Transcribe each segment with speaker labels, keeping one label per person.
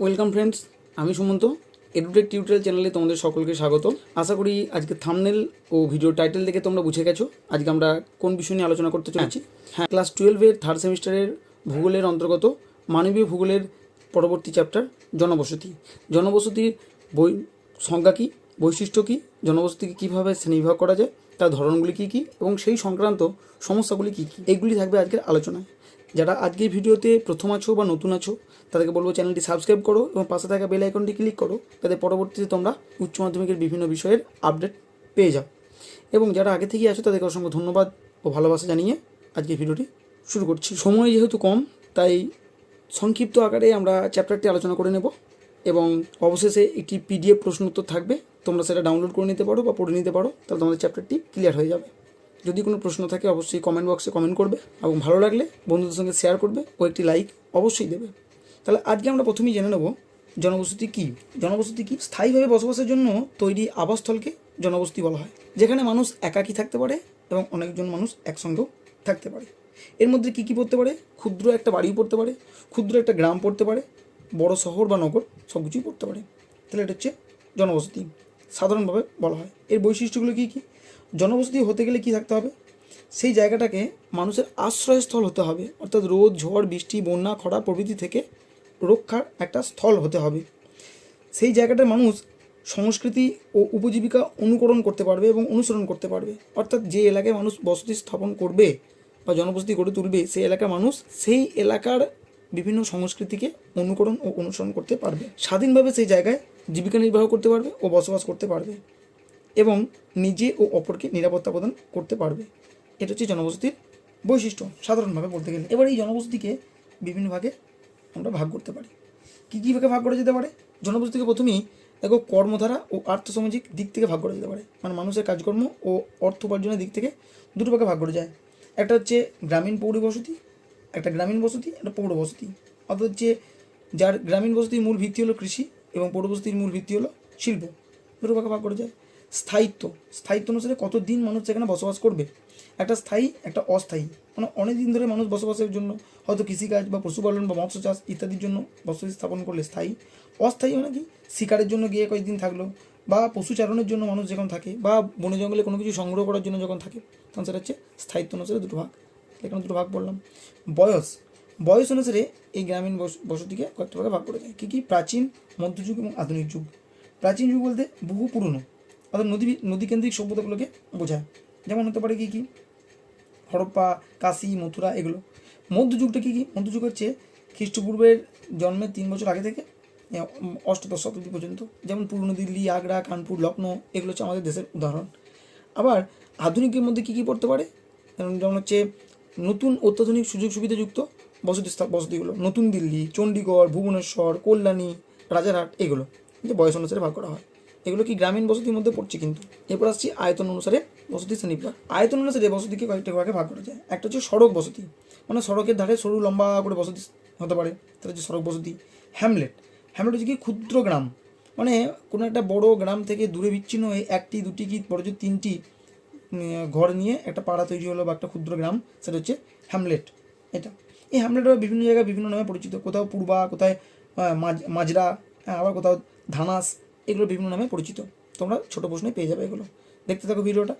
Speaker 1: Welcome friends আমি Sumanta. Edtech tutorial চ্যানেলে তোমাদের সকলকে স্বাগত আশা করি আজকে থামনেল ও ভিডিও টাইটেল দেখে তোমরা বুঝে গেছো। আজকে আমরা কোন বিষয় নিয়ে আলোচনা করতে চলেছি? হ্যাঁ। ক্লাস টুয়েলভের থার্ড সেমিস্টারের ভূগোলের অন্তর্গত মানবীয় ভূগোলের পরবর্তী চ্যাপ্টার জনবসতি। জনবসতির বই সংজ্ঞা কী? বৈশিষ্ট্য কী? জনবসতিকে কীভাবে শ্রেণীবিভাগ করা যায়? তার ধরনগুলি কী কী? এবং সেই সংক্রান্ত সমস্যাগুলি কী কী? এইগুলি থাকবে আজকের আলোচনায়। যারা আজকের ভিডিওতে প্রথম আছো বা নতুন আছো, তাদেরকে বলব চ্যানেলটি সাবস্ক্রাইব করো এবং পাশে থাকা বেল আইকনটি ক্লিক করো যাতে পরবর্তীতে তোমরা উচ্চ মাধ্যমিকের বিভিন্ন বিষয়ের আপডেট পেয়ে যাও। এবং যারা আগে থেকেই আছো, তাদেরকে অসংখ্য ধন্যবাদ ও ভালোবাসা জানিয়ে আজকের ভিডিওটি শুরু করছি। সময় যেহেতু কম, তাই সংক্ষিপ্ত আকারে আমরা চ্যাপ্টারটি আলোচনা করে নেব এবং অবশেষে একটি পিডিএফ প্রশ্ন উত্তর থাকবে। তোমরা সেটা ডাউনলোড করে নিতে পারো বা পড়ে নিতে পারো, তাহলে তোমাদের চ্যাপ্টারটি ক্লিয়ার হয়ে যাবে। যদি কোনো প্রশ্ন থাকে, অবশ্যই কমেন্ট বক্সে কমেন্ট করবে এবং ভালো লাগলে বন্ধুদের সঙ্গে শেয়ার করবে ও একটি লাইক অবশ্যই দেবে। তাহলে আজকে আমরা প্রথমেই জেনে নেব জনবসতি কী? জনবসতি কী? স্থায়ীভাবে বসবাসের জন্য তৈরি আবাসস্থলকে জনবসতি বলা হয়, যেখানে মানুষ একাকী থাকতে পারে এবং অনেকজন মানুষ একসঙ্গেও থাকতে পারে। এর মধ্যে কী কী পড়তে পারে? ক্ষুদ্র একটা বাড়িও পড়তে পারে, ক্ষুদ্র একটা গ্রাম পড়তে পারে, বড় শহর বা নগর সব কিছুই পড়তে পারে। তাহলে এটা হচ্ছে জনবসতি, সাধারণভাবে বলা হয়। এর বৈশিষ্ট্যগুলো কী কী? জনবসতি হতে গেলে কি থাকতে হবে? সেই জায়গাটাকে মানুষের আশ্রয়স্থল হতে হবে। অর্থাৎ রোদ, ঝড়, বৃষ্টি, বন্যা, খরা প্রভৃতি থেকে রক্ষার একটা স্থল হতে হবে। সেই জায়গাটার মানুষ সংস্কৃতি ও উপজীবিকা অনুকরণ করতে পারবে এবং অনুসরণ করতে পারবে। অর্থাৎ যে এলাকায় মানুষ বসতি স্থাপন করবে বা জনবসতি গড়ে তুলবে, সেই এলাকার মানুষ সেই এলাকার বিভিন্ন সংস্কৃতিকে অনুকরণ ও অনুসরণ করতে পারবে। স্বাধীনভাবে সেই জায়গায় জীবিকা নির্বাহ করতে পারবে ও বসবাস করতে পারবে। এবং নিজে ও অপরকে নিরাপত্তা প্রদান করতে পারবে। এটা হচ্ছে জনবসতির বৈশিষ্ট্য, সাধারণভাবে বলতে গেলে। এবার এই জনবসতিকে বিভিন্ন ভাগে আমরা ভাগ করতে পারি। কী কী ভাগে ভাগ করা যেতে পারে? জনবসতিকে প্রথমেই দেখো কর্মধারা ও আর্থসামাজিক দিক থেকে ভাগ করা যেতে পারে। মানে মানুষের কাজকর্ম ও অর্থ উপার্জনের দিক থেকে দুটো ভাগে ভাগ করা যায়। একটা হচ্ছে গ্রামীণ পৌর বসতি, একটা গ্রামীণ বসতি, একটা পৌর বসতি। অর্থাৎ হচ্ছে যার গ্রামীণ বসতির মূল ভিত্তি হলো কৃষি এবং পৌর বসতির মূল ভিত্তি হলো শিল্প। দুটো ভাগে ভাগ করা যায়। স্থায়িত্ব। স্থায়িত্ব অনুসারে কতদিন মানুষ সেখানে বসবাস করবে? একটা স্থায়ী, একটা অস্থায়ী। মানে অনেক দিন ধরে মানুষ বসবাসের জন্য, হয়তো কৃষিকাজ বা পশুপালন বা মৎস্য চাষ ইত্যাদির জন্য বসতি স্থাপন করলে স্থায়ী। অস্থায়ী মানে কি? শিকারের জন্য গিয়ে কয়েকদিন থাকল, বা পশুচারণের জন্য মানুষ যখন থাকে, বা বনে জঙ্গলে কোনো কিছু সংগ্রহ করার জন্য যখন থাকে, তখন সেটা হচ্ছে স্থায়িত্ব অনুসারে দুটো ভাগ। এখানে দুটো ভাগ বললাম বয়স। বয়স অনুসারে এই গ্রামীণ বস- বসতিকে কয়েকটা ভাগে ভাগ করা যায় কী কী? প্রাচীন, মধ্যযুগ এবং আধুনিক যুগ। প্রাচীন যুগ বলতে বহু পুরনো। অর্থাৎ নদী নদীকেন্দ্রিক সভ্যতাগুলোকে বোঝায়। যেমন হতে পারে কী কী? হরপ্পা, কাশি, মথুরা এগুলো। মধ্যযুগটা কী কী? মধ্যযুগ হচ্ছে খ্রিস্টপূর্বের জন্মের তিন বছর আগে থেকে অষ্টদশ শতাব্দী পর্যন্ত। যেমন পুরনো দিল্লি, আগ্রা, কানপুর লখনৌ এগুলো হচ্ছে আমাদের দেশের উদাহরণ। আবার আধুনিকের মধ্যে কী কী পড়তে পারে? যেমন হচ্ছে নতুন অত্যাধুনিক সুযোগ সুবিধাযুক্ত বসতি বসতিগুলো। নতুন দিল্লি চণ্ডীগড় ভুবনেশ্বর, কল্যাণী, রাজারহাট এগুলো। যে বয়স অনুসারে ভাগ করা হয়। এগুলো কি গ্রামীণ বসতির মধ্যে পড়ছে কিন্তু? এরপর আসছি আয়তন অনুসারে বসতি শ্রেণীবিভাগ। আয়তন অনুসারে বসতিকে কয়েকটা ভাগে ভাগ করা যায়। একটা হচ্ছে সড়ক বসতি। মানে সড়কের ধারে সরু লম্বা করে বসতি হতে পারে। সেটা হচ্ছে সড়ক বসতি। হ্যামলেট। হ্যামলেট হচ্ছে কি? ক্ষুদ্র গ্রাম। মানে কোনো একটা বড় গ্রাম থেকে দূরে বিচ্ছিন্ন হয়ে একটি দুটি কি বড় তিনটি ঘর নিয়ে একটা পাড়া তৈরি হলো বা একটা ক্ষুদ্র গ্রাম সেটা হচ্ছে হ্যামলেট। এটা। এই হ্যামলেট বিভিন্ন জায়গায় বিভিন্ন নামে পরিচিত। কোথাও পূর্বা কোথায় মাজরা হ্যাঁ, আবার কোথাও ধানাস এগুলো বিভিন্ন নামে পরিচিত। তোমরা ছোটো প্রশ্নে পেয়ে যাবে এগুলো। দেখতে থাকো ভিডিওটা।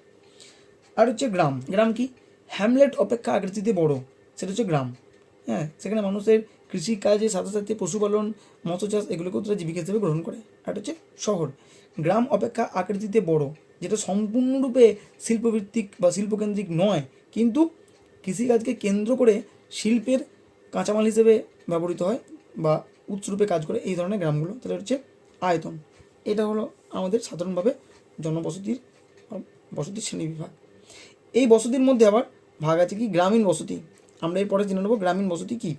Speaker 1: আর হচ্ছে গ্রাম। গ্রাম কি? হ্যামলেট অপেক্ষা আকৃতিতে বড়। সেটা হচ্ছে গ্রাম। হ্যাঁ সেখানে মানুষের কৃষিকাজের সাথে সাথে পশুপালন মৎস্য চাষ এগুলোকেও তারা জীবিকা হিসেবে গ্রহণ করে। আর হচ্ছে শহর। গ্রাম অপেক্ষা আকৃতিতে বড়। যেটা সম্পূর্ণরূপে শিল্পভিত্তিক বা শিল্পকেন্দ্রিক নয়, কিন্তু কৃষিকাজকে কেন্দ্র করে শিল্পের কাঁচামাল হিসেবে ব্যবহৃত হয় বা উৎসরূপে কাজ করে এই ধরনের গ্রামগুলো। তাহলে হচ্ছে আয়তন। এটা হলো আমাদের সাধারণভাবে জনবসতির বসতির শ্রেণীবিভাগ এই বসতির মধ্যে আবার ভাগ আছে কি? গ্রামীণ বসতি। আমরা এরপরে জেনে নেব গ্রামীণ বসতি কী?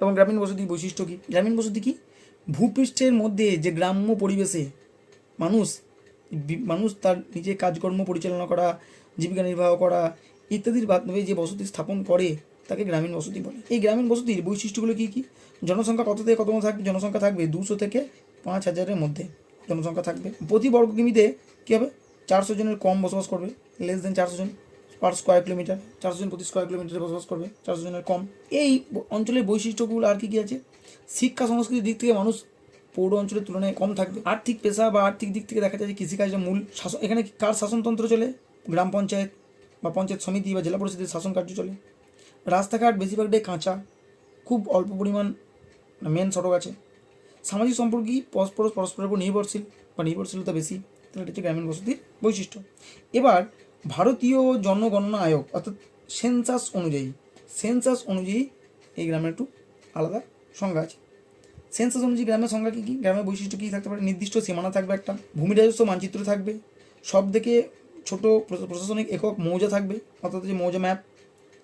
Speaker 1: এবং গ্রামীণ বসতির বৈশিষ্ট্য কী? গ্রামীণ বসতি কী? ভূপৃষ্ঠের মধ্যে যে গ্রাম্য পরিবেশে মানুষ মানুষ তার নিজের কাজকর্ম পরিচালনা করা, জীবিকা নির্বাহ করা ইত্যাদির মাধ্যমে যে বসতি স্থাপন করে, তাকে গ্রামীণ বসতি বলে। এই গ্রামীণ বসতির বৈশিষ্ট্যগুলো কী কী? জনসংখ্যা কত থেকে কত থাকবে জনসংখ্যা থাকবে দুশো থেকে পাঁচ হাজারের মধ্যে। জনসংখ্যা থাকবে। প্রতি বর্গ কিমিতে কী হবে? চারশো জনের কম বসবাস করবে লেস দেন চারশো জন পার স্কোয়ার কিলোমিটার চারশো জন প্রতি স্কোয়ার কিলোমিটারে বসবাস করবে, চারশো জনের কম। এই অঞ্চলের বৈশিষ্ট্যগুলো আর কী কী আছে? শিক্ষা সংস্কৃতির দিক থেকে মানুষ পৌর অঞ্চলের তুলনায় কম থাকবে। আর্থিক পেশা বা আর্থিক দিক থেকে দেখা যায় যে কৃষিকাজটা মূল শাসন, এখানে কার শাসনতন্ত্র চলে? গ্রাম পঞ্চায়েত বা পঞ্চায়েত সমিতি বা জেলা পরিষদের শাসন কার্য চলে। রাস্তাঘাট বেশিরভাগটাই কাঁচা, খুব অল্প পরিমাণ মেন সড়ক আছে। সামাজিক সম্পর্কই পরস্পর পরস্পরের উপর নির্ভরশীল বা নির্ভরশীলতা বেশি। তাহলে এটা হচ্ছে গ্রামীণ বসতির বৈশিষ্ট্য। এবার ভারতীয় জনগণনা আয়োগ, অর্থাৎ সেন্সাস অনুযায়ী সেন্সাস অনুযায়ী এই গ্রামের একটু আলাদা সংজ্ঞা আছে। সেন্সাস অনুযায়ী গ্রামের সংজ্ঞা কী কী? গ্রামের বৈশিষ্ট্য কী থাকতে পারে? নির্দিষ্ট সীমানা থাকবে একটা, ভূমি রাজস্ব মানচিত্র থাকবে, সব থেকে ছোট প্রশাসনিক একক মৌজা থাকবে, অর্থাৎ যে মৌজা ম্যাপ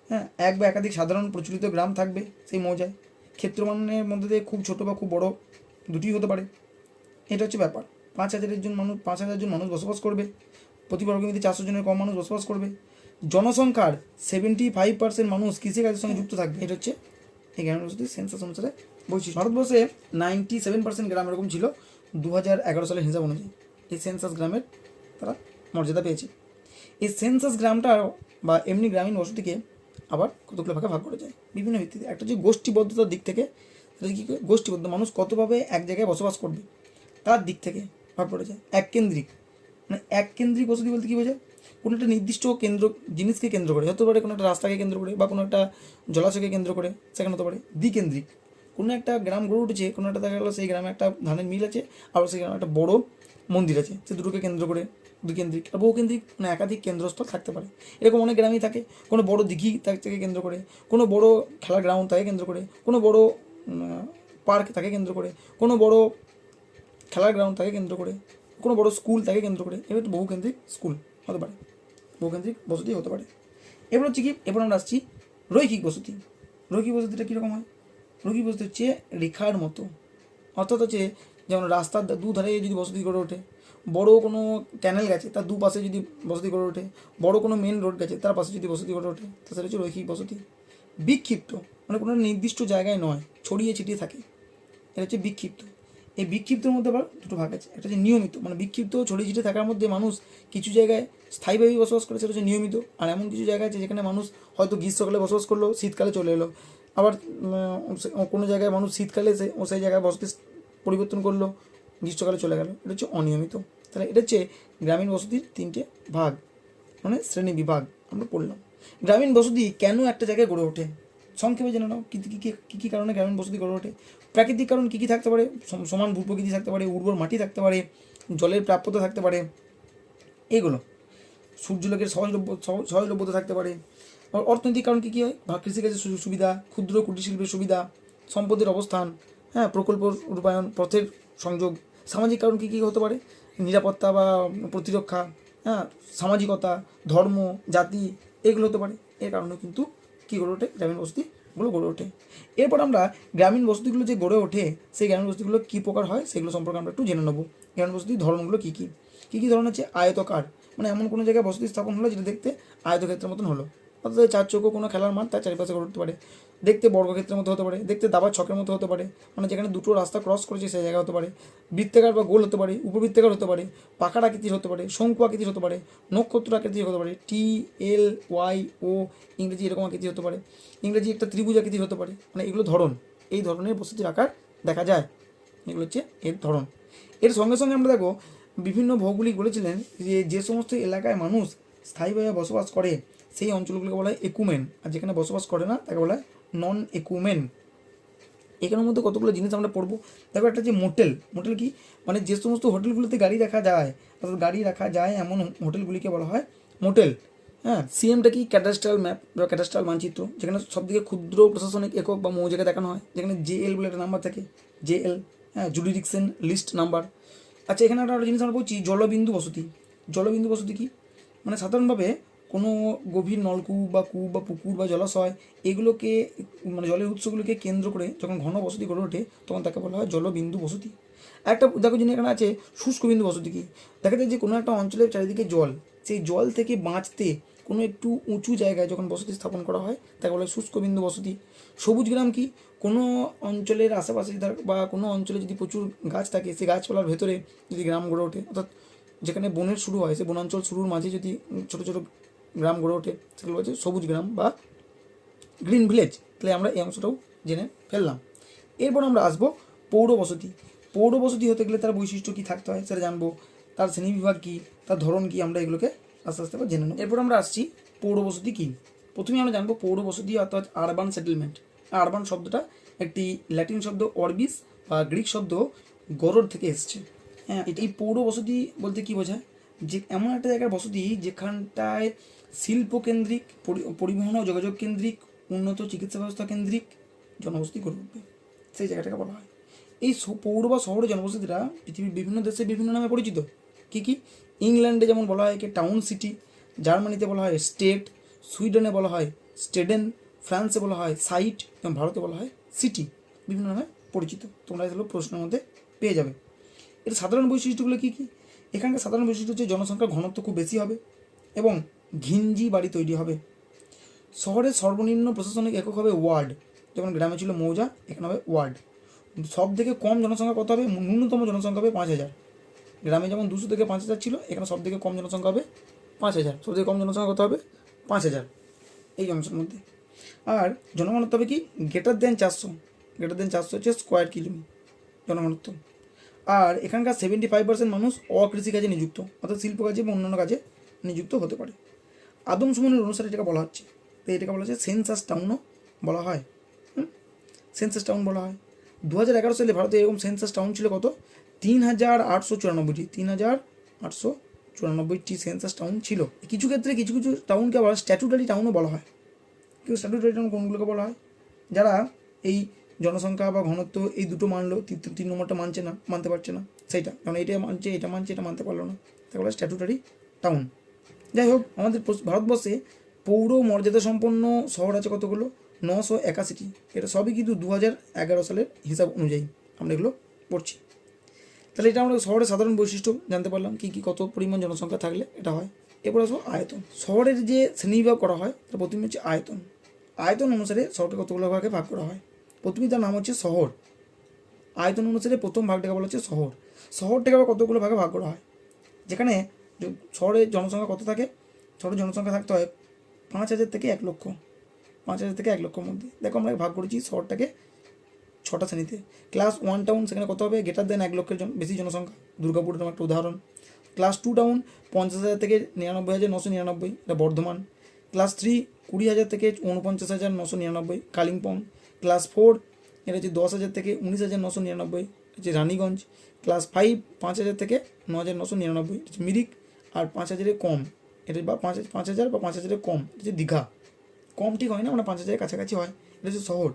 Speaker 1: হ্যাঁ এক বা একাধিক সাধারণ প্রচলিত গ্রাম থাকবে সেই মৌজায়। ক্ষেত্রমানের মধ্যে দিয়ে খুব ছোট বা খুব বড় দুটি হতে পারে। এটা হচ্ছে ব্যাপার। পাঁচ হাজারের জন মানুষ পাঁচ হাজার জন মানুষ বসবাস করবে। প্রতি বর্গমিতে চারশো জনের কম মানুষ বসবাস করবে। জনসংখ্যার সেভেন্টি ফাইভ পার্সেন্ট মানুষ কৃষিকাজের সঙ্গে যুক্ত থাকবে। এটা হচ্ছে এই গ্রামের বসতির সেন্সাস অনুসারে বলছি ভারতবর্ষে নাইনটি সেভেন পার্সেন্ট গ্রাম এরকম ছিল দু হাজার এগারো সালের হিসাব অনুযায়ী। এই সেন্সাস গ্রামের তারা মর্যাদা পেয়েছে। এই সেন্সাস গ্রামটা বা এমনি গ্রামীণ বসতিকে আবার কতগুলো ভাগে ভাগ করা যায়? বিভিন্ন ভিত্তিতে। একটা হচ্ছে গোষ্ঠীবদ্ধতার দিক থেকে সেটা কী করে? গোষ্ঠীবদ্ধ মানুষ কতভাবে এক জায়গায় বসবাস করবে? তার দিক থেকে ভাগ করা যায়। এক কেন্দ্রিক মানে এককেন্দ্রিক বসতি বলতে কী বোঝায়? কোনো একটা নির্দিষ্ট কেন্দ্র, জিনিসকে কেন্দ্র করে। হতে পারে কোনো একটা রাস্তাকে কেন্দ্র করে বা কোনো একটা জলাশয়কে কেন্দ্র করে, সেখানে হতে পারে। দ্বিকেন্দ্রিক। কোনো একটা গ্রাম গড়ে উঠেছে, কোনো একটা দেখা গেলো সেই গ্রামে একটা ধানের মিল আছে, আবার সেই গ্রামে একটা বড় মন্দির আছে, সে দুটোকে কেন্দ্র করে দুকেন্দ্রিক। আর বহুকেন্দ্রিক মানে একাধিক কেন্দ্রস্থল থাকতে পারে। এরকম অনেক গ্রামই থাকে। কোনো বড় দিঘি তাকে কেন্দ্র করে, কোনো বড় খেলার গ্রাউন্ড তাকে কেন্দ্র করে, কোনো বড় পার্ক তাকে কেন্দ্র করে। কোনো বড় খেলার গ্রাউন্ড তাকে কেন্দ্র করে। কোনো বড় স্কুল তাকে কেন্দ্র করে। এবার একটু বহুকেন্দ্রিক স্কুল হতে পারে। বহুকেন্দ্রিক বসতি হতে পারে। এবার হচ্ছে কি, এবার আমরা আসছি রৈখিক বসতি। রৈখিক বসতিটা কীরকম হয়? রৈখিক বসতি হচ্ছে রেখার মতো। অর্থাৎ হচ্ছে যেমন রাস্তার দুধারে যদি বসতি গড়ে ওঠে, বড় কোনো ক্যানেল গেছে, তার দুপাশে যদি বসতি গড়ে ওঠে, বড় কোনো মেন রোড গেছে, তার পাশে যদি বসতি গড়ে ওঠে তা সেটা হচ্ছে রৈখিক বসতি। বিক্ষিপ্ত মানে কোনো নির্দিষ্ট জায়গায় নয়, ছড়িয়ে ছিটিয়ে থাকে। এটা হচ্ছে বিক্ষিপ্ত। এই বিক্ষিপ্তর মধ্যে আবার দুটো ভাগ আছে একটা হচ্ছে নিয়মিত। মানে বিক্ষিপ্ত, ছড়িয়ে ছিটিয়ে থাকার মধ্যে মানুষ কিছু জায়গায় স্থায়ীভাবে বসবাস করে, সেটা হচ্ছে নিয়মিত। আর এমন কিছু জায়গা আছে যেখানে মানুষ হয়তো গ্রীষ্মকালে বসবাস করল, শীতকালে চলে এলো। আবার কোনো জায়গায় মানুষ শীতকালে সে ও সেই জায়গায় বসতি পরিবর্তন করল, গ্রীষ্মকালে চলে গেল। এটা হচ্ছে অনিয়মিত। তাহলে এটা হচ্ছে গ্রামীণ বসতির তিনটে ভাগ মানে শ্রেণি বিভাগ আমরা পড়লাম। গ্রামীণ বসতি কেন একটা জায়গায় গড়ে ওঠে? সংক্ষেপে জেনে নাও, কী কী কী কী কারণে গ্রামীণ বসতি গড়ে ওঠে? প্রাকৃতিক কারণ কী কী থাকতে পারে? সম- সমান ভূপ্রকৃতি থাকতে পারে, উর্বর মাটি থাকতে পারে, জলের প্রাপ্যতা থাকতে পারে এইগুলো সূর্যলোকের সহজলভ্য সহ- সহজলভ্যতা থাকতে পারে। অর্থনৈতিক কারণ কী কী হয়? কৃষিকাজের সুযোগ সুবিধা, ক্ষুদ্র কুটির শিল্পের সুবিধা, সম্পদের অবস্থান হ্যাঁ প্রকল্প রূপায়ণ, পথের সংযোগ। সামাজিক কারণ কী কী হতে পারে? নিরাপত্তা বা প্রতিরক্ষা হ্যাঁ সামাজিকতা, ধর্ম, জাতি এগুলো হতে পারে। এর কারণে কিন্তু কী গড়ে ওঠে? গ্রামীণ বসতিগুলো গড়ে ওঠে। এরপর আমরা গ্রামীণ বস্তিগুলো যে গড়ে ওঠে, সেই গ্রামীণ বস্তিগুলো কী প্রকার হয় সেগুলো সম্পর্কে আমরা একটু জেনে নেব। গ্রামীণ বসতির ধরনগুলো কী কী? কী কী ধরন হচ্ছে আয়তকার? মানে এমন কোনো জায়গায় বসতি স্থাপন হলো যেটা দেখতে আয়তক্ষেত্রের মতন হলো? অর্থাৎ চার চোখও কোনো খেলার মাঠ, তার চারিপাশে গড়ে উঠতে পারে। দেখতে বর্গক্ষেত্রের মতো হতে পারে দেখতে দাবার ছকের মতো হতে পারে মানে যেখানে দুটো রাস্তা ক্রস করেছে সেই জায়গা হতে পারে বৃত্তাকার বা গোল হতে পারে উপবৃত্তাকার হতে পারে পাকার আকৃতির হতে পারে শঙ্কু আকৃতির হতে পারে নক্ষত্র আকৃতির হতে পারে টি এল ওয়াই ও ইংরেজি এরকম আকৃতি হতে পারে ইংরেজি একটা ত্রিভুজ আকৃতির হতে পারে মানে এগুলো ধরন এই ধরনের বসতির আকার দেখা যায় এগুলো হচ্ছে এর ধরন এর সঙ্গে সঙ্গে আমরা দেখো বিভিন্ন ভৌগোলিক বলেছিলেন যে যে সমস্ত এলাকায় মানুষ স্থায়ীভাবে বসবাস করে সেই অঞ্চলগুলোকে বলা হয় একুমেন আর যেখানে বসবাস করে না তাকে বলা হয় নন একুমেন এখানের মধ্যে কতগুলো জিনিস আমরা পড়ব? দেখো একটা যে মোটেল মোটেল কি? মানে যে সমস্ত হোটেলগুলোতে গাড়ি রাখা যায় অর্থাৎ গাড়ি রাখা যায়, এমন হোটেলগুলিকে বলা হয় মোটেল হ্যাঁ সিএমটা কি? ক্যাডাস্ট্রাল ম্যাপ বা ক্যাডাস্ট্রাল মানচিত্র, যেখানে সবথেকে ক্ষুদ্র প্রশাসনিক একক বা মৌজাকে দেখানো হয়। যেখানে জেএল বলে একটা নাম্বার থাকে। জেএল হ্যাঁ জুডিডিকশন লিস্ট নাম্বার আচ্ছা এখানে একটা জিনিস আমরা বলছি জলবিন্দু বসতি। জলবিন্দু বসতি কি? মানে সাধারণভাবে কোনো গভীর নলকূপ বা কূপ বা পুকুর বা জলাশয় এগুলোকে মানে জলের উৎসগুলোকে কেন্দ্র করে যখন ঘন বসতি গড়ে ওঠে, তখন তাকে বলা হয় জলবিন্দু বসতি। একটা দেখো যিনি এখানে আছে, শুষ্ক বিন্দু বসতি কি? দেখা যায় যে কোনো একটা অঞ্চলের চারিদিকে জল, সেই জল থেকে বাঁচতে কোনো একটু উঁচু জায়গায় যখন বসতি স্থাপন করা হয়, তাকে বলা হয় শুষ্ক বিন্দু বসতি। সবুজ গ্রাম কি? কোনো অঞ্চলের আশেপাশে বা কোনো অঞ্চলে যদি প্রচুর গাছ থাকে, সেই গাছপালার ভেতরে যদি গ্রাম গড়ে ওঠে, অর্থাৎ যেখানে বনের শুরু হয়, সেই বনাঞ্চল শুরুর মাঝে যদি ছোটো ছোটো গ্রাম গড়ে ওঠে, সেগুলো হচ্ছে সবুজ গ্রাম বা গ্রিন ভিলেজ। তাহলে আমরা এই অংশটাও জেনে ফেললাম। এরপর আমরা আসব পৌর বসতি। পৌর বসতি হতে গেলে তার বৈশিষ্ট্য কী থাকতে হয় সেটা জানব। তার শ্রেণীবিভাগ কী, তার ধরন কী আমরা এগুলোকে আস্তে আস্তে জেনে নেব। এরপর আমরা আসছি পৌর বসতি কী। প্রথমে আমরা জানব পৌর বসতি অর্থাৎ আরবান সেটেলমেন্ট আরবান শব্দটা একটি ল্যাটিন শব্দ অরবিস বা গ্রিক শব্দ গরর থেকে এসছে। হ্যাঁ এই পৌর বসতি বলতে কি বোঝায়? যে এমন একটা জায়গার বসতি যেখানটায় শিল্পকেন্দ্রিক পরিবহন ও যোগাযোগ কেন্দ্রিক, উন্নত চিকিৎসা ব্যবস্থা কেন্দ্রিক জনবসতি গড়ে উঠবে। সেই জায়গাটাকে বলা হয়। এই পৌর বা শহরের জনবসতিরা পৃথিবীর বিভিন্ন দেশে বিভিন্ন নামে পরিচিত। কী কী? ইংল্যান্ডে যেমন বলা হয় কি টাউন সিটি, জার্মানিতে বলা হয় স্টেট, সুইডেনে বলা হয় স্টেডেন, ফ্রান্সে বলা হয় সাইট, এবং ভারতে বলা হয় সিটি, বিভিন্ন নামে পরিচিত। তোমরা এগুলো প্রশ্নের মধ্যে পেয়ে যাবে। এর সাধারণ বৈশিষ্ট্যগুলো কী কী? এখানকার সাধারণ বৈশিষ্ট্য হচ্ছে জনসংখ্যার ঘনত্ব খুব বেশি হবে, এবং ঘিঞ্জি বাড়ি তৈরি হবে। শহরের সর্বনিম্ন প্রশাসনিক একক হবে ওয়ার্ড, যেমন গ্রামে ছিল মৌজা, এখানে হবে ওয়ার্ড। সব থেকে কম জনসংখ্যা কত হবে? ন্যূনতম জনসংখ্যা হবে পাঁচ হাজার। গ্রামে যেমন দুশো থেকে পাঁচ হাজার ছিল, এখানে সব থেকে কম জনসংখ্যা হবে পাঁচ হাজার। সব থেকে কম জনসংখ্যা কত হবে? পাঁচ হাজার। এই অংশের মধ্যে। আর জনগণত্ব হবে কি? গ্রেটার দেন চারশো। গ্রেটার দেন চারশো হচ্ছে স্কোয়ার কিলোমি জনগণত্ব। আর এখানকার সেভেন্টি ফাইভ পার্সেন্ট মানুষ অকৃষি কাজে নিযুক্ত, অর্থাৎ শিল্প কাজে বা অন্যান্য কাজে নিযুক্ত হতে পারে। আদমশুমানের অনুসারে এটাকে বলা হচ্ছে, তো এটাকে বলা হচ্ছে সেন্সাস টাউনও বলা হয়। সেন্সাস টাউন বলা হয়। দু হাজার এগারো সালে ভারতে এরকম সেন্সাস টাউন ছিল কত? তিন হাজার আটশো চুরানব্বইটি তিন হাজার আটশো চুরানব্বইটি সেন্সাস টাউন ছিল। কিছু ক্ষেত্রে কিছু কিছু টাউনকে আবার স্ট্যাটুটারি টাউনও বলা হয়। কিন্তু স্ট্যাটুটারি টাউন কোনগুলোকে বলা হয়? যারা এই জনসংখ্যা বা ঘনত্ব এই দুটো মানলো, তিন নম্বরটা মানছে না, মানতে পারছে না। সেইটা। কারণ এটা মানছে এটা মানছে, এটা মানতে পারল না। তাকে বলা স্ট্যাটুটারি টাউন যাই হোক, আমাদের ভারতবর্ষে পৌর মর্যাদা সম্পন্ন শহর আছে কতগুলো? নশো একাশিটি। এটা সবই কিন্তু দু হাজার এগারো সালের হিসাব অনুযায়ী আমরা এগুলো পড়ছি। তাহলে এটা আমরা শহরের সাধারণ বৈশিষ্ট্য জানতে পারলাম, কী কী, কত পরিমাণ জনসংখ্যা থাকলে এটা হয়। এরপর আসব আয়তন। শহরের যে শ্রেণীবিভাগ করা হয়, তার প্রথমে হচ্ছে আয়তন। আয়তন অনুসারে শহরকে কতগুলো ভাগে ভাগ করা হয়? প্রথমে তার নাম হচ্ছে শহর। আয়তন অনুসারে প্রথম ভাগটাকে বলা হচ্ছে শহর। শহরটাকে আবার কতগুলো ভাগে ভাগ করা হয়? যেখানে শহরে জনসংখ্যা কত থাকে? শহরের জনসংখ্যা থাকতে হয় পাঁচ হাজার থেকে এক লক্ষ। পাঁচ হাজার থেকে এক লক্ষর মধ্যে। দেখো আমরা ভাগ করেছি শহরটাকে ছটা শ্রেণীতে। ক্লাস ওয়ান টাউন সেখানে কত হবে? গ্রেটার দেন এক লক্ষের বেশি জনসংখ্যা। দুর্গাপুর একটা উদাহরণ। ক্লাস টু টাউন পঞ্চাশ হাজার থেকে নিরানব্বই হাজার নশো নিরানব্বই। এটা বর্ধমান। ক্লাস থ্রি কুড়ি হাজার থেকে উনপঞ্চাশ হাজার নশো নিরানব্বই। কালিম্পং। ক্লাস ফোর এটা হচ্ছে দশ হাজার থেকে উনিশ হাজার নশো নিরানব্বই। হচ্ছে রানীগঞ্জ। ক্লাস ফাইভ পাঁচ হাজার থেকে ন হাজার নশো নিরানব্বই। হচ্ছে মিরিক। আর পাঁচ হাজারে কম, এটা বা পাঁচ পাঁচ হাজার বা পাঁচ হাজারের কম, এটা হচ্ছে দীঘা। কম ঠিক হয় না মানে পাঁচ হাজারের কাছাকাছি হয়, এটা হচ্ছে শহর।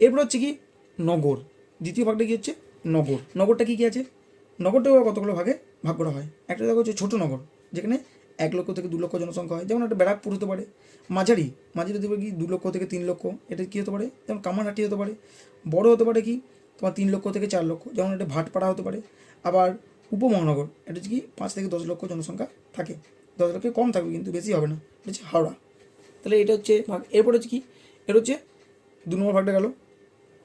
Speaker 1: এরপর হচ্ছে কি? নগর। দ্বিতীয় ভাগটা কী হচ্ছে? নগর। নগরটা কি কী আছে? নগরটাও কতগুলো ভাগে ভাগ করা হয়? একটা দেখো হচ্ছে ছোটো নগর, যেখানে এক লক্ষ থেকে দু লক্ষ জনসংখ্যা হয়। যেমন একটা ব্যারাকপুর হতে পারে। মাঝারি মাঝারি হতে পারে কি? দু লক্ষ থেকে তিন লক্ষ। এটা কী হতে পারে? যেমন কামারহাটি হতে পারে। বড় হতে পারে কি? তোমার তিন লক্ষ থেকে চার লক্ষ। যেমন একটা ভাটপাড়া হতে পারে। আবার উপমহানগর, এটা হচ্ছে কি পাঁচ থেকে দশ লক্ষ জনসংখ্যা থাকে। দশ লক্ষের কম থাকবে কিন্তু বেশি হবে না, এটা হচ্ছে হাওড়া। তাহলে এটা হচ্ছে ভাগ, এরপর হচ্ছে কি? এটা হচ্ছে দু নম্বর ভাগটা গেল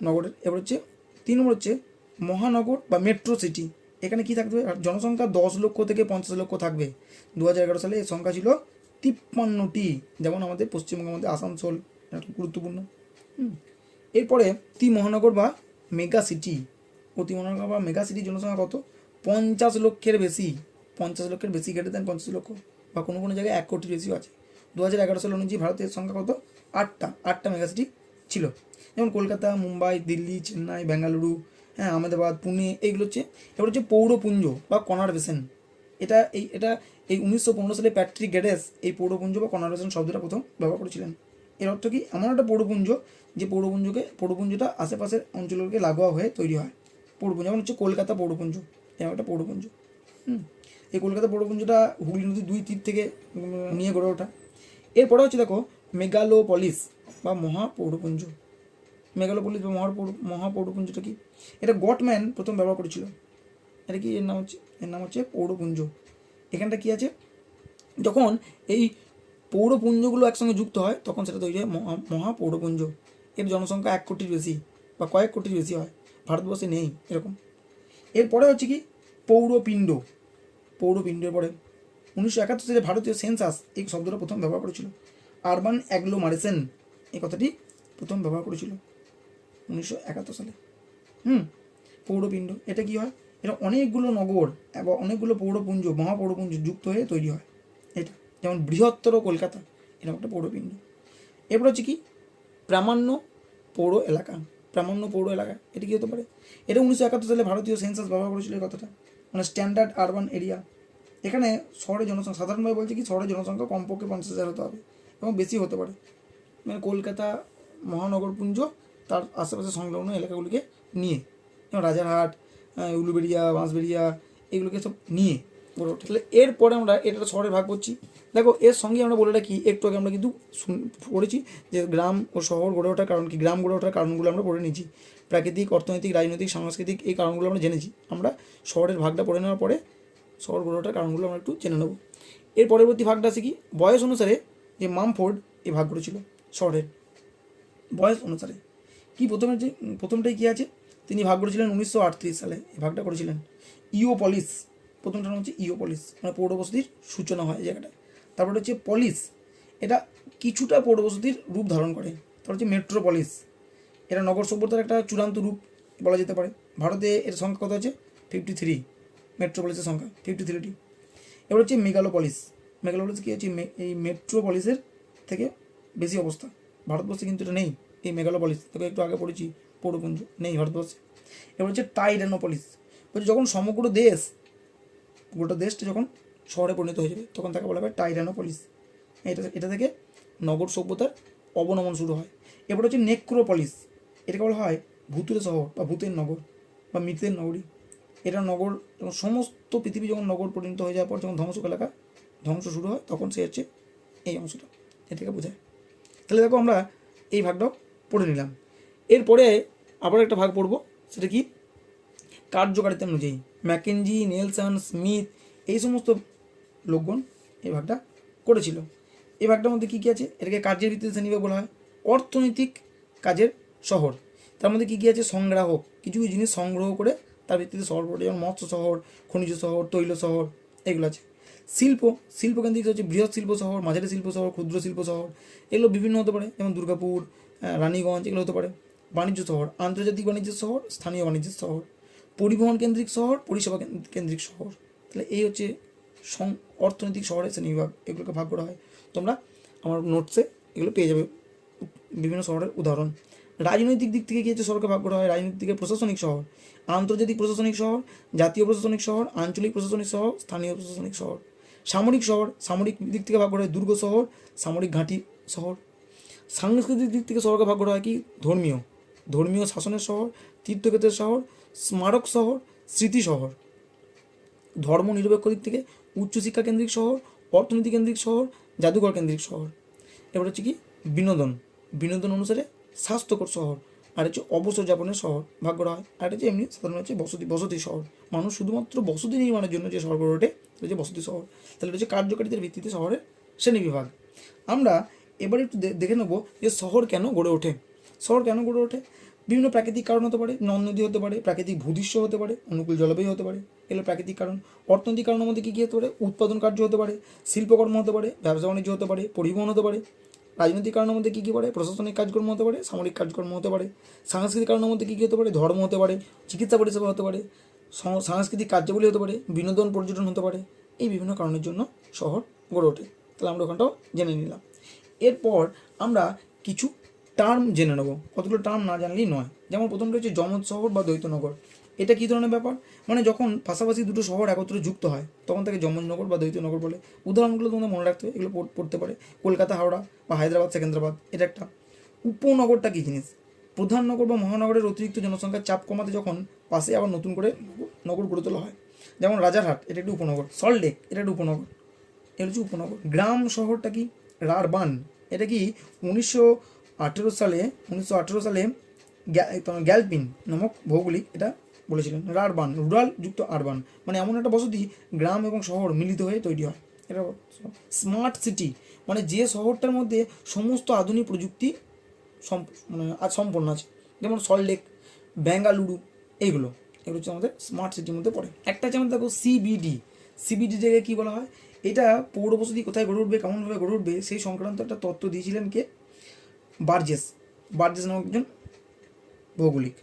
Speaker 1: নগরের, এরপর হচ্ছে তিন নম্বর হচ্ছে মহানগর বা মেট্রো সিটি এখানে কি থাকবে? জনসংখ্যা দশ লক্ষ থেকে পঞ্চাশ লক্ষ থাকবে। দু হাজার এগারো সালে এর সংখ্যা ছিল তিপ্পান্নটি, যেমন আমাদের পশ্চিমবঙ্গের মধ্যে আসানসোল, এটা গুরুত্বপূর্ণ। এরপরে অতি মহানগর বা মেগা সিটি অতি মহানগর বা মেগা সিটি জনসংখ্যা কত? পঞ্চাশ লক্ষের বেশি, পঞ্চাশ লক্ষের বেশি গ্রেটার দেন পঞ্চাশ লক্ষ, বা কোনো কোনো জায়গায় এক কোটির বেশিও আছে। দু হাজার এগারো সাল অনুযায়ী ভারতের সংখ্যা কত? আটটা আটটা মেগাসিটি ছিল। যেমন কলকাতা, মুম্বাই, দিল্লি, চেন্নাই বেঙ্গালুরু হ্যাঁ আহমেদাবাদ, পুনে এইগুলো হচ্ছে, এবার হচ্ছে পৌরপুঞ্জ বা কনারভেশন এটা এই এটা এই উনিশশো পনেরো সালে প্যাট্রিক গেডেস এই পৌরপুঞ্জ বা কনারভেশন শব্দটা প্রথম ব্যবহার করেছিলেন। এর অর্থ কি? এমন একটা পৌরপুঞ্জ, যে পৌরপুঞ্জকে, পৌরপুঞ্জটা আশেপাশের অঞ্চলকে লাগোয়া হয়ে তৈরি হয়। পৌরপুঞ্জ, যেমন হচ্ছে কলকাতা পৌরপুঞ্জ। এরকম একটা পৌরপুঞ্জ। হুম, এই কলকাতা পৌরপুঞ্জটা হুগলি নদীর দুই তীর থেকে নিয়ে গড়ে ওঠা। এরপরে হচ্ছে দেখো মেগালোপলিস বা মহাপৌরপুঞ্জ। মেগালোপলিস বা মহাপৌর মহাপৌরপুঞ্জটা কি? এটা গটম্যান প্রথম ব্যবহার করেছিল। এটা কি এর নাম হচ্ছে? এর নাম হচ্ছে পৌরপুঞ্জ। এখানটা কি আছে? যখন এই পৌরপুঞ্জগুলো একসঙ্গে যুক্ত হয়, তখন সেটা তৈরি হয় মহা, মহাপৌরপুঞ্জ। এর জনসংখ্যা এক কোটির বেশি বা কয়েক কোটির বেশি হয়। ভারতবর্ষে নেই, এরকম। এরপরে হচ্ছে কি, পৌরপিণ্ড। পৌরপিণ্ডের পরে উনিশশো একাত্তর সালে ভারতীয় সেন্সাস এই শব্দটা প্রথম ব্যবহার করেছিল। আরবান অ্যাগ্লোমারেশন এই কথাটি প্রথম ব্যবহার করেছিল উনিশশো একাত্তর সালে। হুম, পৌরপিণ্ড। এটা কি হয়? এটা অনেকগুলো নগর এবং অনেকগুলো পৌরপুঞ্জ, মহাপৌরপুঞ্জ যুক্ত হয়ে তৈরি হয়। এটা যেমন বৃহত্তর কলকাতা, এরকম একটা পৌরপিণ্ড। এরপর হচ্ছে কি, প্রামাণ্য পৌর এলাকা। প্রামাণ্য পৌর এলাকা, এটা কি হতে পারে? এটা উনিশশো একাত্তর সালে ভারতীয় সেন্সাস ব্যবহার করেছিল এই কথাটা মানে স্ট্যান্ডার্ড আরবান এরিয়া এখানে শহরের জনসংখ্যা, সাধারণভাবে বলছে কি শহরের জনসংখ্যা কমপক্ষে পঞ্চাশ হাজার হতে হবে এবং বেশি হতে পারে। মানে কলকাতা মহানগরপুঞ্জ তার আশেপাশে সংলগ্ন এলাকাগুলিকে নিয়ে রাজারহাট উলুবেড়িয়া, বাঁশবেড়িয়া, এগুলোকে সব নিয়ে ওঠে তাহলে এরপরে আমরা এটা শহরে ভাগ করছি। দেখো, এর সঙ্গে আমরা বলে রাখি, একটু আগে আমরা কিন্তু পড়েছি যে গ্রাম ও শহর গড়ে ওঠার কারণ কি? গ্রাম গড়ে ওঠার কারণগুলো আমরা পড়ে নিয়েছি। প্রাকৃতিক, অর্থনৈতিক, রাজনৈতিক, সাংস্কৃতিক এই কারণগুলো আমরা জেনেছি। আমরা শহরের ভাগটা পড়ে নেওয়ার পরে শহর গড়ে ওঠার কারণগুলো আমরা একটু জেনে নেব। এর পরবর্তী ভাগটা আছে কি? বয়স অনুসারে যে মামফোর্ড এই ভাগ করেছিল শহরের। বয়স অনুসারে। কি প্রথমে যে, প্রথমটাই কি আছে? তিনি ভাগ করেছিলেন উনিশশো আটত্রিশ সালে, এই ভাগটা করেছিলেন। ইও পলিস প্রথমটার নাম হচ্ছে ইও পলিস মানে পৌরবসতির সূচনা হয় জায়গাটায়। তারপরে হচ্ছে পলিস এটা কিছুটা পৌরবসতির রূপ ধারণ করে। তারপর হচ্ছে মেট্রোপলিস এটা নগর সভ্যতার একটা চূড়ান্ত রূপ বলা যেতে পারে। ভারতে এর সংখ্যা কত আছে? ফিফটি থ্রি মেট্রোপলিসের সংখ্যা ফিফটি থ্রিটি এবার হচ্ছে মেগালোপলিস মেগালোপলিস কী হচ্ছে? এই মেট্রোপলিসের থেকে বেশি অবস্থা। ভারতবর্ষে কিন্তু এটা নেই, এই মেগালোপলিস তোকে একটু আগে পড়েছি পৌরপুঞ্জ নেই ভারতবর্ষে। এবার হচ্ছে টাইডানোপলিস বলছে যখন সমগ্র দেশ গোটা দেশটা যখন শহরে পরিণত হয়ে যাবে, তখন তাকে বলা হবে টাইরানোপলিস। এটা এটা থেকে নগর সভ্যতার অবনমন শুরু হয়। এবার হচ্ছে নেক্রোপলিস। এটাকে বলা হয় ভূতের শহর বা ভূতের নগর বা মৃতের নগরী। এটা নগর, যখন সমস্ত পৃথিবী যখন নগর পরিণত হয়ে যাওয়ার পর যখন ধ্বংস এলাকা ধ্বংস শুরু হয়, তখন সে হচ্ছে এই অংশটা এটাকে বোঝায়। তাহলে দেখো আমরা এই ভাগটাও পড়ে নিলাম। এরপরে আবার একটা ভাগ পড়ব, সেটা কি? কার্যকারিতা অনুযায়ী ম্যাকেনজি, নেলসন, স্মিথ এই সমস্ত লোকগণ এই ভাগটা করেছিল। এই ভাগটার মধ্যে কী কী আছে? এটাকে কার্যের ভিত্তিতে শ্রেণীভাগ বলা হয়। অর্থনৈতিক কাজের শহর। তার মধ্যে কী কী আছে? সংগ্রাহক। কিছু কিছু জিনিস সংগ্রহ করে তার ভিত্তিতে শহর পড়ে যেমন মৎস্য শহর, খনিজ শহর, তৈল শহর এগুলো আছে। শিল্প। শিল্পকেন্দ্রিক হচ্ছে বৃহৎ শিল্প শহর, মাঝারি শিল্প শহর, ক্ষুদ্র শিল্প শহর। এগুলো বিভিন্ন হতে পারে। যেমন দুর্গাপুর রানীগঞ্জ, এগুলো হতে পারে। বাণিজ্য শহর, আন্তর্জাতিক বাণিজ্য শহর, স্থানীয় বাণিজ্য শহর। পরিবহন কেন্দ্রিক শহর, পরিষেবা কেন- কেন্দ্রিক শহর। তাহলে এই হচ্ছে সং অর্থনৈতিক শহরের শ্রেণীবিভাগ এগুলোকে ভাগ করা হয়। তোমরা আমার নোটসে এগুলো পেয়ে যাবে। বিভিন্ন শহরের উদাহরণ। রাজনৈতিক দিক থেকে কী হচ্ছে শহরকে ভাগ করা হয়, রাজনৈতিক দিকে প্রশাসনিক শহর। আন্তর্জাতিক প্রশাসনিক শহর, জাতীয় প্রশাসনিক শহর, আঞ্চলিক প্রশাসনিক শহর, স্থানীয় প্রশাসনিক শহর। সামরিক শহর, সামরিক দিক থেকে ভাগ করা হয় দুর্গ শহর, সামরিক ঘাঁটি শহর। সাংস্কৃতিক দিক থেকে শহরকে ভাগ করা হয় কি? ধর্মীয়। ধর্মীয় শাসনের শহর, তীর্থক্ষেত্রের শহর স্মারক শহর, স্মৃতি শহর। ধর্ম নিরপেক্ষ দিক থেকে উচ্চশিক্ষা কেন্দ্রিক শহর, অর্থনীতি কেন্দ্রিক শহর, জাদুঘর কেন্দ্রিক শহর। এবার হচ্ছে কি? বিনোদন। বিনোদন অনুসারে স্বাস্থ্যকর শহর। আর হচ্ছে অবসর যাপনের শহর ভাগ করা হয় আর হচ্ছে এমনি সাধারণ হচ্ছে বসতি বসতি শহর। মানুষ শুধুমাত্র বসতি নির্মাণের জন্য যে শহর ওঠে, সেটা হচ্ছে বসতি শহর। তাহলে হচ্ছে কার্যকারিতার ভিত্তিতে শহরের শ্রেণি বিভাগ। আমরা এবার একটু দেখে নেব যে শহর কেন গড়ে ওঠে। শহর কেন গড়ে ওঠে? বিভিন্ন প্রাকৃতিক কারণ হতে পারে নন নদী হতে পারে প্রাকৃতিক ভূদৃশ্য হতে পারে অনুকূল জলবায়ু হতে পারে এগুলো প্রাকৃতিক কারণ অর্থনৈতিক কারণের মধ্যে কী কী হতে পারে উৎপাদন কার্য হতে পারে শিল্পকর্ম হতে পারে ব্যবসা বাণিজ্য হতে পারে পরিবহন হতে পারে রাজনৈতিক কারণের মধ্যে কী কী পারে প্রশাসনিক কাজকর্ম হতে পারে সামরিক কাজকর্ম হতে পারে সাংস্কৃতিক কারণের মধ্যে কী কী হতে পারে ধর্ম হতে পারে চিকিৎসা পরিষেবা হতে পারে সাংস্কৃতিক কার্যাবলী হতে পারে বিনোদন পর্যটন হতে পারে এই বিভিন্ন কারণের জন্য শহর গড়ে ওঠে তাহলে আমরা ওখানটাও জেনে নিলাম এরপর আমরা কিছু টার্ম জেনে নেব। কতগুলো টার্ম না জানলেই নয়। যেমন প্রথমটা হচ্ছে জমজ শহর বা দ্বৈতনগর। এটা কী ধরনের ব্যাপার? মানে যখন পাশাপাশি দুটো শহর একত্রে যুক্ত হয়, তখন তাকে যমজনগর বা দ্বৈতনগর বলে। উদাহরণগুলো তোমাদের মনে রাখতে হবে, এগুলো পড়- পড়তে পারে। কলকাতা, হাওড়া বা হায়দ্রাবাদ, সেকেন্দ্রাবাদ, এটা একটা। উপনগরটা কী জিনিস? প্রধান নগর বা মহানগরের অতিরিক্ত জনসংখ্যার চাপ কমাতে যখন পাশে আবার নতুন করে নগর গড়ে তোলা হয়, যেমন রাজারহাট, এটা একটি উপনগর। সল্টলেক এটা একটি উপনগর। এটা হচ্ছে উপনগর। গ্রাম শহরটা কি? রারবান। এটা কি উনিশশো আঠেরো সালে, উনিশশো আঠেরো সালে গ্যালপিন নামক ভৌগোলিক এটা বলেছিলেন আরবান রুরাল যুক্ত আরবান। মানে এমন একটা বসতি, গ্রাম এবং শহর মিলিত হয়ে তৈরি হয়। এটা স্মার্ট সিটি। মানে যে শহরটার মধ্যে সমস্ত আধুনিক প্রযুক্তি মানে আজ সম্পন্ন আছে। যেমন সল্টলেক বেঙ্গালুরু এইগুলো এগুলো হচ্ছে আমাদের স্মার্ট সিটির মধ্যে পড়ে। একটা যেমন দেখো সিবিডি সিবিডি জায়গায় কী বলা হয়? এটা পৌর বসতি কোথায় গড়ে উঠবে, কেমনভাবে গড়ে উঠবে, সেই সংক্রান্ত একটা তত্ত্ব দিয়েছিলেন কে? বার্জেস। বার্জেস নামক একজন ভৌগোলিক।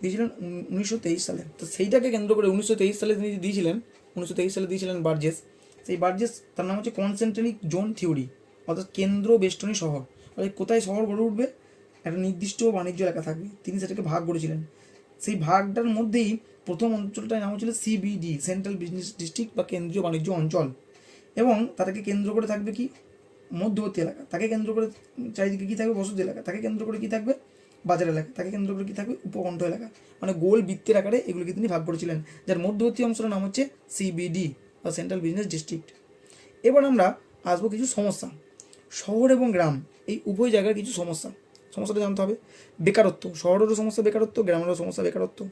Speaker 1: দিয়েছিলেন উনিশশো তেইশ সালে। তো সেইটাকে কেন্দ্র করে উনিশশো তেইশ সালে তিনি দিয়েছিলেন, উনিশশো তেইশ সালে দিয়েছিলেন বার্জেস। সেই বার্জেস, তার নাম হচ্ছে কনসেন্ট্রিক জোন থিওরি, অর্থাৎ কেন্দ্র বেষ্টনী শহর। অর্থাৎ কোথায় শহর গড়ে উঠবে? একটা নির্দিষ্ট বাণিজ্য এলাকা থাকবে। তিনি সেটাকে ভাগ করেছিলেন। সেই ভাগটার মধ্যেই প্রথম অঞ্চলটার নাম হচ্ছিল সিবিডি সেন্ট্রাল বিজনেস ডিস্ট্রিক্ট বা কেন্দ্রীয় বাণিজ্য অঞ্চল। এবং তাকে কেন্দ্র করে থাকবে কি? মধ্যবর্তী এলাকা। তাকে কেন্দ্র করে চারিদিকে কী থাকবে? বসতি এলাকা। তাকে কেন্দ্র করে কী থাকবে? বাজার এলাকা। তাকে কেন্দ্র করে কী থাকবে? উপকণ্ঠ এলাকা। মানে গোল বৃত্তের আকারে এগুলিকে তিনি ভাগ করেছিলেন। যার মধ্যবর্তী অংশটার নাম হচ্ছে সিবিডি বা সেন্ট্রাল বিজনেস ডিস্ট্রিক্ট এবার আমরা আসব কিছু সমস্যা। শহর এবং গ্রাম, এই উভয় জায়গার কিছু সমস্যা। সমস্যাটা জানতে হবে। বেকারত্ব। শহরেরও সমস্যা বেকারত্ব, গ্রামেরও সমস্যা বেকারত্ব।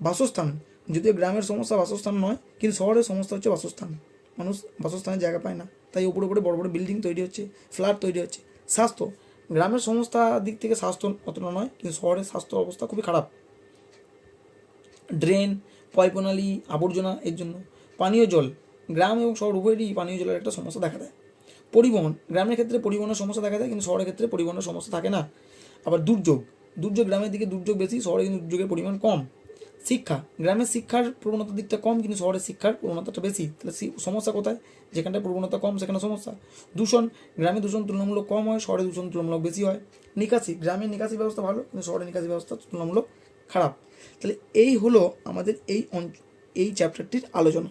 Speaker 1: বাসস্থান। যদিও গ্রামের সমস্যা বাসস্থান নয়, কিন্তু শহরের সমস্যা হচ্ছে বাসস্থান। মানুষ বাসস্থানের জায়গা পায় না। তাই উপরে উপরে বড় বড় বিল্ডিং তৈরি হচ্ছে ফ্ল্যাট তৈরি হচ্ছে। স্বাস্থ্য, গ্রামের সমস্যা দিক থেকে স্বাস্থ্য অতটা নয়, কিন্তু শহরের স্বাস্থ্য অবস্থা খুবই খারাপ। ড্রেন পয়প্রণালী আবর্জনা এর জন্য। পানীয় জল, গ্রাম এবং শহর উভয়েরই পানীয় জলের একটা সমস্যা দেখা দেয়। পরিবহন, গ্রামের ক্ষেত্রে পরিবহনের সমস্যা দেখা যায় কিন্তু শহরের ক্ষেত্রে পরিবহনের সমস্যা থাকে না। আবার দুর্যোগ দুর্যোগ গ্রামের দিকে দুর্যোগ বেশি, শহরে কিন্তু দুর্যোগের পরিমাণ কম। শিক্ষা। গ্রামের শিক্ষার প্রবণতার দিকটা কম, কিন্তু শহরের শিক্ষার প্রবণতাটা বেশি। তাহলে সমস্যা কোথায়? যেখানটায় প্রবণতা কম, সেখানে সমস্যা। দূষণ, গ্রামে দূষণ তুলনামূলক কম হয়, শহরে দূষণ তুলনামূলক বেশি হয়। নিকাশি, গ্রামের নিকাশি ব্যবস্থা ভালো, কিন্তু শহরের নিকাশি ব্যবস্থা তুলনামূলক খারাপ। তাহলে এই হলো আমাদের এই এই চ্যাপ্টারটির আলোচনা।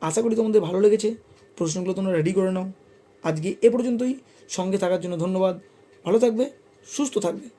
Speaker 1: আশা করি তোমাদের ভালো লেগেছে। প্রশ্নগুলো তোমরা রেডি করে নাও। আজকে এ পর্যন্তই। সঙ্গে থাকার জন্য ধন্যবাদ। ভালো থাকবে, সুস্থ থাকবে।